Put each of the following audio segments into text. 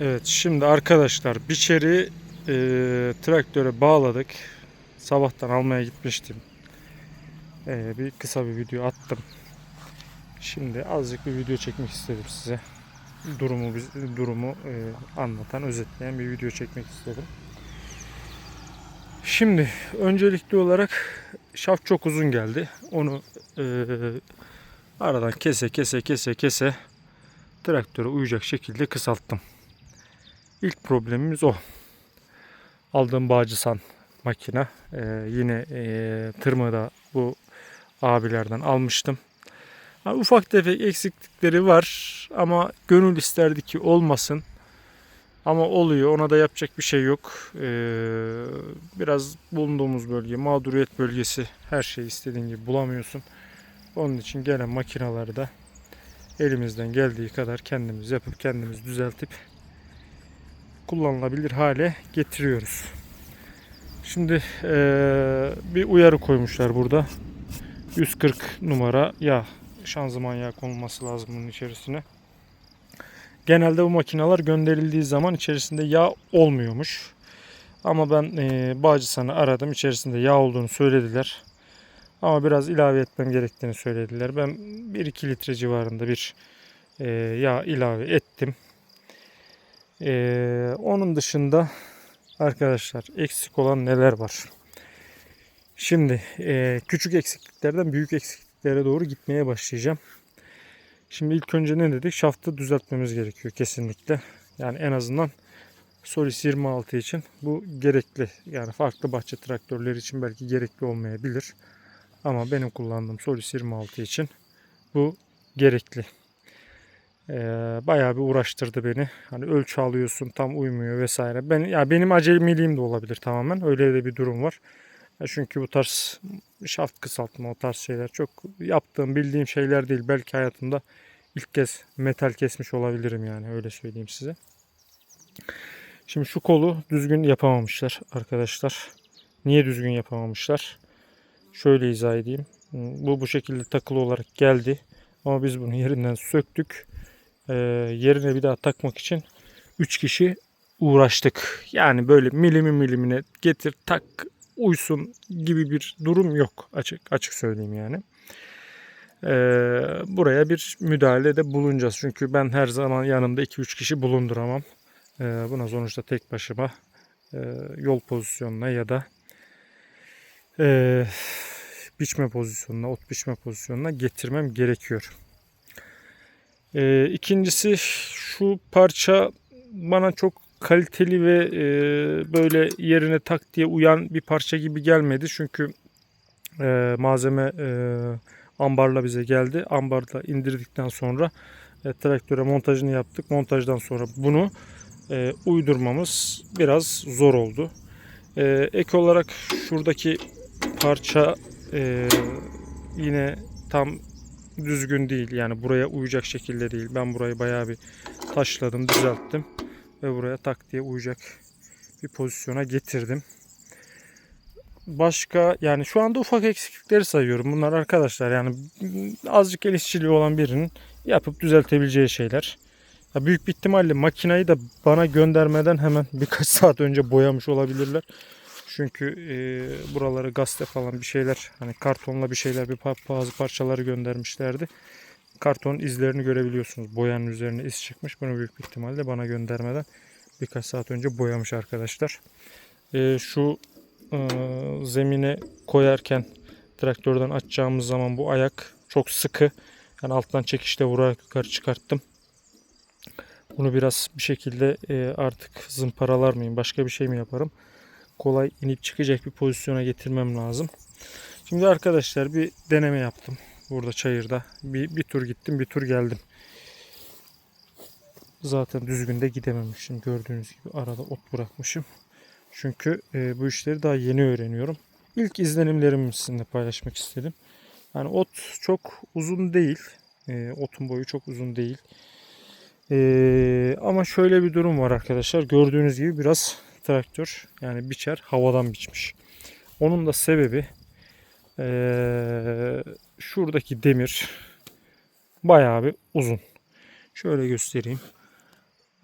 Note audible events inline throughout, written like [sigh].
Evet şimdi arkadaşlar biçeri e, traktöre bağladık. Sabahtan almaya gitmiştim. E, bir kısa bir video attım. Şimdi azıcık bir video çekmek istedim size. Durumu durumu e, anlatan, özetleyen bir video çekmek istedim. Şimdi öncelikli olarak şaft çok uzun geldi. Onu e, aradan kese kese kese kese traktöre uyacak şekilde kısalttım. İlk problemimiz o. Aldığım Bağcısan makine. Ee, yine e, tırmığı da bu abilerden almıştım. Ha, ufak tefek eksiklikleri var ama gönül isterdi ki olmasın. Ama oluyor. Ona da yapacak bir şey yok. Ee, biraz bulunduğumuz bölge, mağduriyet bölgesi her şeyi istediğin gibi bulamıyorsun. Onun için gelen makinaları da elimizden geldiği kadar kendimiz yapıp kendimiz düzeltip kullanılabilir hale getiriyoruz. Şimdi eee, bir uyarı koymuşlar burada. 140 numara yağ şanzıman yağı konulması lazım bunun içerisine. Genelde bu makineler gönderildiği zaman içerisinde yağ olmuyormuş. Ama ben eee Bağcısan'ı aradım. içerisinde yağ olduğunu söylediler. Ama biraz ilave etmem gerektiğini söylediler. Ben 1-2 litre civarında bir eee, yağ ilave ettim. Ee, onun dışında arkadaşlar eksik olan neler var? Şimdi e, küçük eksikliklerden büyük eksikliklere doğru gitmeye başlayacağım. Şimdi ilk önce ne dedik? Şaftı düzeltmemiz gerekiyor kesinlikle. Yani en azından Solis 26 için bu gerekli. Yani farklı bahçe traktörleri için belki gerekli olmayabilir. Ama benim kullandığım Solis 26 için bu gerekli. Ee, bayağı bir uğraştırdı beni. Hani ölçü alıyorsun tam uymuyor vesaire. Ben ya benim acemiliğim de olabilir tamamen. Öyle de bir durum var. Ya çünkü bu tarz şaft kısaltma o tarz şeyler çok yaptığım bildiğim şeyler değil. Belki hayatımda ilk kez metal kesmiş olabilirim yani öyle söyleyeyim size. Şimdi şu kolu düzgün yapamamışlar arkadaşlar. Niye düzgün yapamamışlar? Şöyle izah edeyim. Bu bu şekilde takılı olarak geldi. Ama biz bunu [laughs] yerinden söktük e, yerine bir daha takmak için 3 kişi uğraştık. Yani böyle milimi milimine getir tak uysun gibi bir durum yok açık açık söyleyeyim yani. E, buraya bir müdahalede bulunacağız. Çünkü ben her zaman yanımda 2-3 kişi bulunduramam. E, buna sonuçta tek başıma e, yol pozisyonuna ya da e, biçme pozisyonuna, ot biçme pozisyonuna getirmem gerekiyor. Ee, ikincisi şu parça bana çok kaliteli ve e, böyle yerine tak diye uyan bir parça gibi gelmedi. Çünkü e, malzeme e, ambarla bize geldi. Ambarda indirdikten sonra e, traktöre montajını yaptık. Montajdan sonra bunu e, uydurmamız biraz zor oldu. E, ek olarak şuradaki parça e, yine tam düzgün değil. Yani buraya uyacak şekilde değil. Ben burayı bayağı bir taşladım, düzelttim. Ve buraya tak diye uyacak bir pozisyona getirdim. Başka yani şu anda ufak eksiklikleri sayıyorum. Bunlar arkadaşlar yani azıcık el işçiliği olan birinin yapıp düzeltebileceği şeyler. Ya büyük bir ihtimalle makinayı da bana göndermeden hemen birkaç [laughs] saat önce boyamış olabilirler. Çünkü e, buraları gazete falan bir şeyler hani kartonla bir şeyler bir bazı parçaları göndermişlerdi. Karton izlerini görebiliyorsunuz. Boyanın üzerine iz çıkmış. Bunu büyük bir ihtimalle bana göndermeden birkaç saat önce boyamış arkadaşlar. E, şu e, zemine koyarken traktörden açacağımız zaman bu ayak çok sıkı. Yani alttan çekişte vurarak yukarı çıkarttım. Bunu biraz bir şekilde e, artık zımparalar mıyım başka bir şey mi yaparım? Kolay inip çıkacak bir pozisyona getirmem lazım. Şimdi arkadaşlar bir deneme yaptım. Burada çayırda. Bir, bir tur gittim bir tur geldim. Zaten düzgün de gidememişim. Gördüğünüz gibi arada ot bırakmışım. Çünkü e, bu işleri daha yeni öğreniyorum. İlk izlenimlerimi sizinle paylaşmak istedim. Yani ot çok uzun değil. E, otun boyu çok uzun değil. E, ama şöyle bir durum var arkadaşlar. Gördüğünüz gibi biraz traktör yani biçer havadan biçmiş. Onun da sebebi eee, şuradaki demir bayağı bir uzun. Şöyle göstereyim.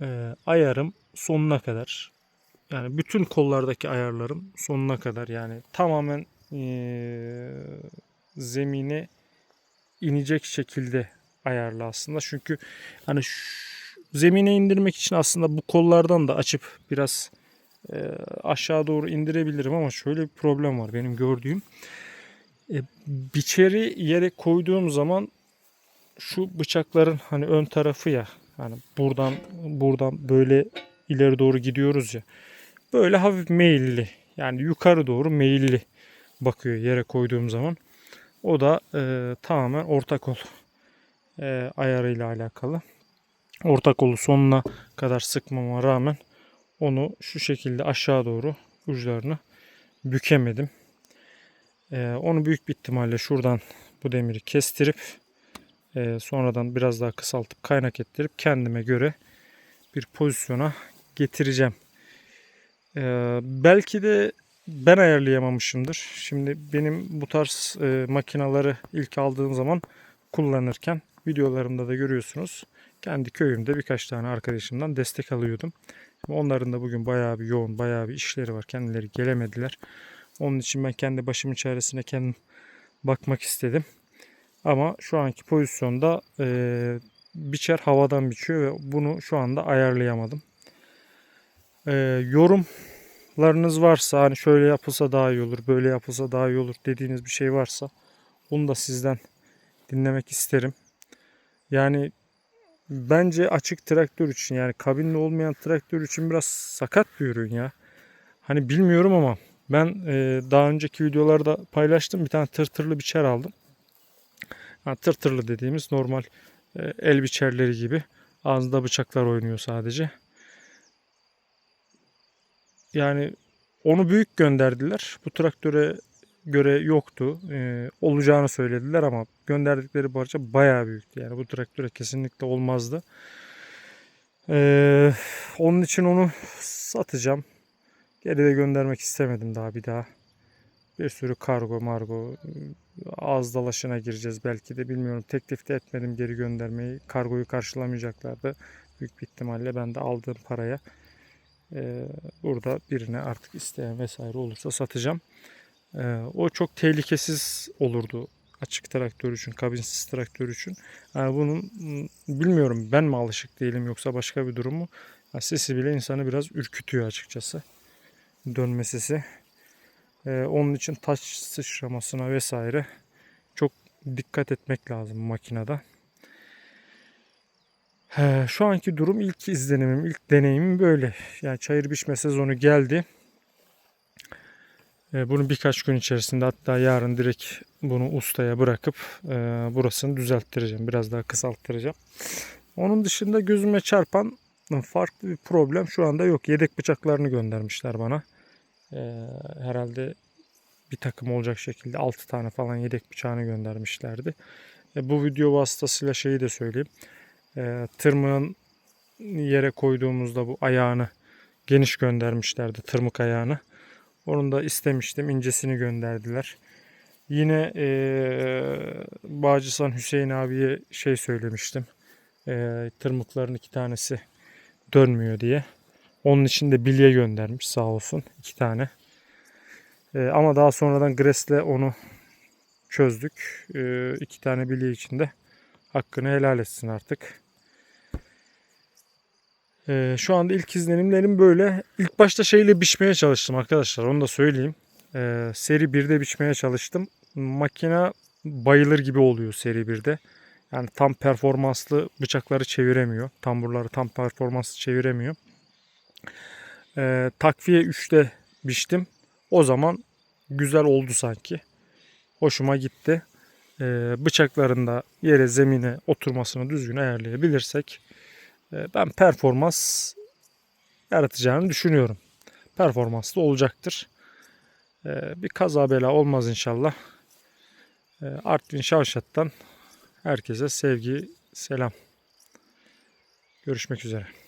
e, ayarım sonuna kadar. Yani bütün kollardaki ayarlarım sonuna kadar yani tamamen e, zemine inecek şekilde ayarlı aslında. Çünkü hani zemine indirmek için aslında bu kollardan da açıp biraz e, aşağı doğru indirebilirim ama şöyle bir problem var benim gördüğüm. E, biçeri yere koyduğum zaman şu bıçakların hani ön tarafı ya hani buradan buradan böyle ileri doğru gidiyoruz ya böyle hafif meyilli yani yukarı doğru meyilli bakıyor yere koyduğum zaman. O da e, tamamen orta kol e, ayarıyla alakalı. Orta kolu sonuna kadar sıkmama rağmen onu şu şekilde aşağı doğru uçlarını bükemedim. E, onu büyük bir ihtimalle şuradan bu demiri kestirip e, sonradan biraz daha kısaltıp kaynak ettirip kendime göre bir pozisyona getireceğim. E, belki de ben ayarlayamamışımdır. Şimdi benim bu tarz e, makinaları ilk aldığım zaman kullanırken videolarımda da görüyorsunuz. Kendi köyümde birkaç tane arkadaşımdan destek alıyordum. Onların da bugün bayağı bir yoğun, bayağı bir işleri var. Kendileri gelemediler. Onun için ben kendi başımın çaresine kendim bakmak istedim. Ama şu anki pozisyonda e, biçer havadan biçiyor ve bunu şu anda ayarlayamadım. E, yorumlarınız varsa hani şöyle yapılsa daha iyi olur, böyle yapılsa daha iyi olur dediğiniz bir şey varsa onu da sizden dinlemek isterim. Yani bence açık traktör için yani kabinli olmayan traktör için biraz sakat bir ürün ya. Hani bilmiyorum ama ben e, daha önceki videolarda paylaştım bir tane tırtırlı biçer aldım. Ha, tırtırlı dediğimiz normal e, el biçerleri gibi ağzında bıçaklar oynuyor sadece. Yani onu büyük gönderdiler. Bu traktöre göre yoktu. E, olacağını söylediler ama gönderdikleri parça bayağı büyüktü. Yani bu traktöre kesinlikle olmazdı. E, onun için onu satacağım. Geride göndermek istemedim daha bir daha. Bir sürü kargo margo ağız dalaşına gireceğiz belki de bilmiyorum. Teklif de etmedim geri göndermeyi. Kargoyu karşılamayacaklardı. Büyük bir ihtimalle ben de aldığım paraya e, burada birine artık isteyen vesaire olursa satacağım. E, o çok tehlikesiz olurdu açık traktör için, kabinsiz traktör için. Yani bunun m, bilmiyorum ben mi alışık değilim yoksa başka bir durum mu? Ya sesi bile insanı biraz ürkütüyor açıkçası. Dönme sesi. Ee, onun için taş sıçramasına vesaire çok dikkat etmek lazım makinede. Ee, şu anki durum ilk izlenimim, ilk deneyimim böyle. Yani çayır biçme sezonu geldi. Ee, bunu birkaç gün içerisinde hatta yarın direkt bunu ustaya bırakıp e, burasını düzelttireceğim. Biraz daha kısalttıracağım. Onun dışında gözüme çarpan farklı bir problem şu anda yok. Yedek bıçaklarını göndermişler bana. Ee, herhalde bir takım olacak şekilde 6 tane falan yedek bıçağını göndermişlerdi. E, bu video vasıtasıyla şeyi de söyleyeyim. E, tırmığın yere koyduğumuzda bu ayağını geniş göndermişlerdi tırmık ayağını. Onu da istemiştim. incesini gönderdiler. Yine e, Bağcısan Hüseyin abiye şey söylemiştim. E, tırmıkların iki tanesi dönmüyor diye. Onun için de bilye göndermiş sağ olsun. iki tane. Ee, ama daha sonradan Gres'le onu çözdük. Ee, iki tane bilye içinde hakkını helal etsin artık. Ee, şu anda ilk izlenimlerim böyle. İlk başta şeyle biçmeye çalıştım arkadaşlar. Onu da söyleyeyim. Ee, seri 1'de biçmeye çalıştım. Makine bayılır gibi oluyor seri 1'de. Yani tam performanslı bıçakları çeviremiyor. Tamburları tam performanslı çeviremiyor. Ee, takviye 3'te biçtim. O zaman güzel oldu sanki. Hoşuma gitti. Ee, bıçaklarında yere zemine oturmasını düzgün ayarlayabilirsek ben performans yaratacağını düşünüyorum. Performanslı olacaktır. Ee, bir kaza bela olmaz inşallah. Ee, Artvin Şavşat'tan herkese sevgi, selam. Görüşmek üzere.